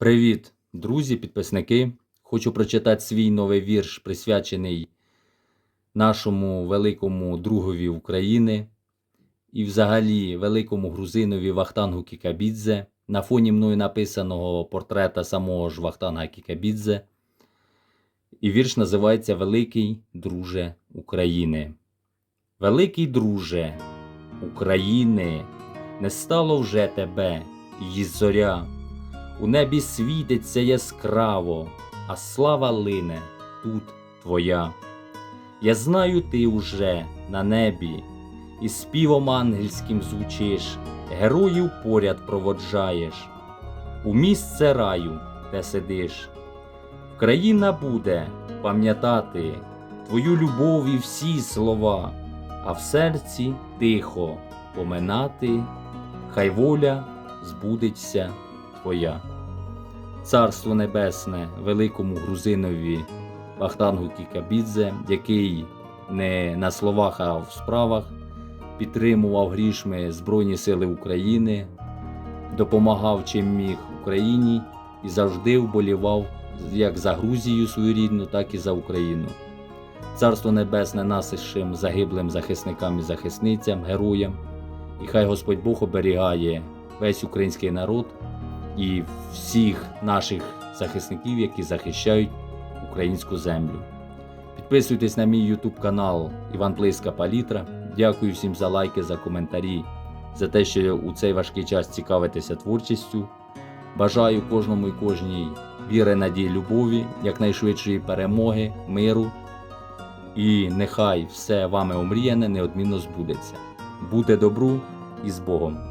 Привіт, друзі, підписники. Хочу прочитати свій новий вірш, присвячений нашому великому другові України і взагалі великому грузинові Вахтангу Кікабідзе. На фоні мною написаного портрета самого ж Вахтанга Кікабідзе. І вірш називається Великий друже України. Великий друже України, не стало вже тебе, її зоря. У небі світиться яскраво, а слава лине тут твоя. Я знаю, ти уже на небі, і співом ангельським звучиш, героїв поряд проводжаєш, у місце раю, де сидиш. Країна буде пам'ятати твою любов і всі слова, а в серці тихо поминати, хай воля збудеться твоя. Царство Небесне великому грузинові Вахтангу Кікабідзе, який не на словах, а в справах підтримував грішми Збройні Сили України, допомагав чим міг Україні і завжди вболівав як за Грузію свою рідну, так і за Україну. Царство Небесне насишим загиблим захисникам і захисницям, героям, і хай Господь Бог оберігає весь український народ і всіх наших захисників, які захищають українську землю. Підписуйтесь на мій YouTube канал Іван Плиска Палітра. Дякую всім за лайки, за коментарі, за те, що у цей важкий час цікавитеся творчістю. Бажаю кожному і кожній віри, надії, любові, якнайшвидшої перемоги, миру. І нехай все вами омріяне неодмінно збудеться. Буде добру і з Богом!